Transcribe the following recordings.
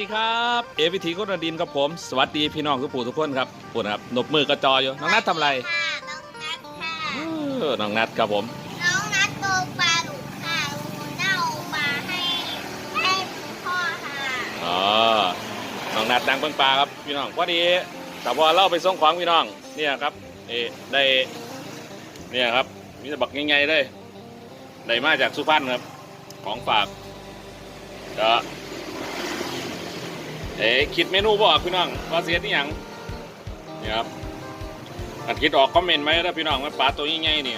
ดีครับเอวิธีโคตรดินครับผม สวัสดีพี่น้องทุกผู้ทุกคนครับปุ่นครับนบมือกระจออยู่ น้องนัททำอะไรค่ะน้องนัทค่ะเออน้องนัทครับผม น้องนัทโตปลาดุกค่ะลุงเน่าปลาให้ให้พ่อค่ะอ๋อน้องนัทนางเบิ่งปลาครับพี่น้องพอดีแต่พอเล่าไปส่งของพี่น้องเนี่ยครับเอได้เนี่ยครับมีแต่บักง่ายๆเลยได้มาจากสุพรรณครับของฝากก็ เอ๋คิดเมนูบอกพี่น้องว่าเสียที่ยังนี่ครับอันคิดออกคอมเมนต์ไหมถ้าพี่น้องว่าปลาตัวง่ายๆนี่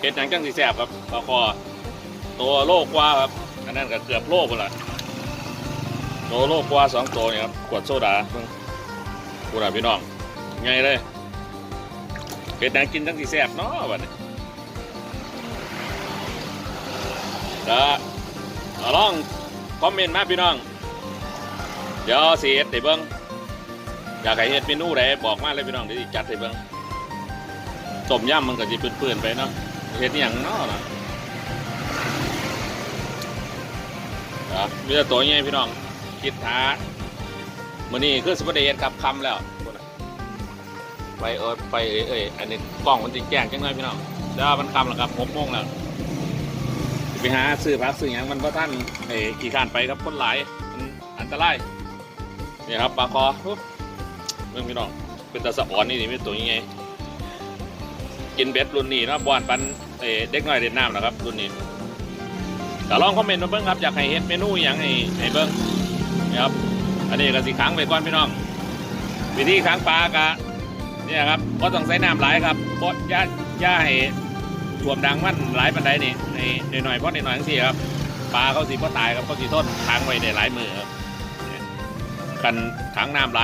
เห็ดหยังจังสีแสบครับปลาคอตัวโลกว่าครับอันนั้นก็เกือบโลกหมดละตัวโลกว่าสองตัวนี่ครับขวดโซดาเพิ่งกูน่ะพี่น้องไงเลยเห็ดหยังกินจังสีแสบเนาะบัดนี้แล้วลองคอมเมนต์มาพี่น้อง เดี๋ยวสิเฮ็ดให้เบิ่งอยากให้เฮ็ดเมนูใดบอกมาเลยพี่น้องเดี๋ยวสิจัดให้เบิ่งต้มยำมันก็สิเปื้อนๆไปเนาะเฮ็ดอย่างเนาะนะครับมีแต่ตัวใหญ่พี่น้องคิดหามื้อนี้คือสิบ่ได้เฮ็ดครับคำแล้วไปเออไปเอ้ยเออันนี้กล้องมันสิแจ้งจังหน่อยพี่น้องเดี๋ยวมันคำแล้วครับ6โมงแล้วไปหาซื้อพักซื้ออย่างมันเพราะท่านไอ้ขี่ขานไปครับคนหลายอันตราย นี่ครับปลาคออุ๊บเรื่องพี่น้องเป็นตาสะอ่อนนี่นี่เป็นตัวยังไงกินเบ็ดรุ่นนี้นะบอนปันเอ้เด็กน้อยเด็ดน้ำนะครับรุ่นนี้แต่ลองคอมเมนต์มาเบิ้งครับอยากให้เฮ็ดเมนูอย่างให้ให้เบิ้งนี่ครับอันนี้ก็สิขังไปก่อนพี่น้อง วิธีขังปลากะเนี่ยครับก็ต้องใส่น้ำหลายครับเพราะย่าย่าให้ท่วมดังมันหลายปันไดนี่ในหน่อยๆเพราะในหน่อยทั้งสี่ครับปลาเขาสีพ่อตายครับเขาสีต้นค้างไว้ในหลายมือครับ กันขังน้ำไหล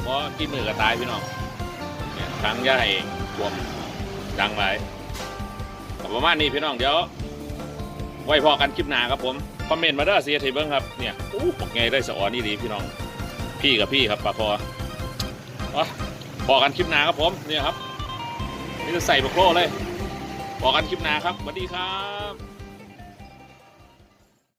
เพราะกินมือก็ตายพี่น้องเนี่ยขังย่าให้ท่วมดังไหลยประมาณนี้พี่น้องเดี๋ยว ไว้พอกันคลิปหน้าครับผมคอมเมนต์มาเด้อเสียทีเบิ้งครับเนี่ยอู้บอกไงได้สออนี่ดีพี่น้องพี่กับพี่ครับปลาคออ๋อพอกันคลิปหน้าครับผมเนี่ยครับนี่จะใส่บะโครเลยบอกกันคลิปหน้าครับสวัสดีครับ